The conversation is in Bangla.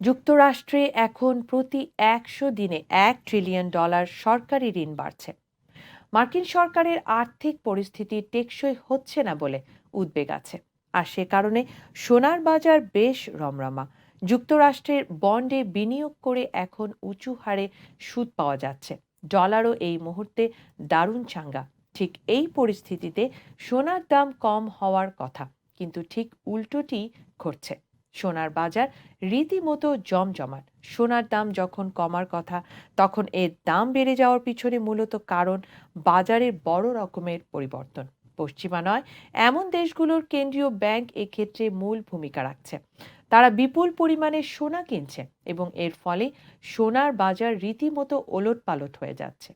যুক্তরাষ্ট্রে এখন প্রতি একশো দিনে এক ট্রিলিয়ন ডলার সরকারি ঋণ বাড়ছে। মার্কিন সরকারের আর্থিক পরিস্থিতি টেকসই হচ্ছে না বলে উদ্বেগ আছে। আর সে কারণে সোনার বাজার বেশ রমরমা। যুক্তরাষ্ট্রের বন্ডে বিনিয়োগ করে এখন উঁচু হারে সুদ পাওয়া যাচ্ছে। ডলারও এই মুহূর্তে দারুণ চাঙ্গা। ঠিক এই পরিস্থিতিতে সোনার দাম কম হওয়ার কথা, কিন্তু ঠিক উল্টোটি ঘটছে। সোনার বাজার রীতিমতো জমজমাট। সোনার দাম যখন কমার কথা, তখন এর দাম বেড়ে যাওয়ার পিছনে মূলত কারণ বাজারের বড় রকমের পরিবর্তন। পশ্চিমা নয়, এমন দেশগুলোর কেন্দ্রীয় ব্যাংক এক্ষেত্রে মূল ভূমিকা রাখছে। তারা বিপুল পরিমাণে সোনা কিনছে এবং এর ফলে সোনার বাজার রীতিমতো ওলটপালট হয়ে যাচ্ছে।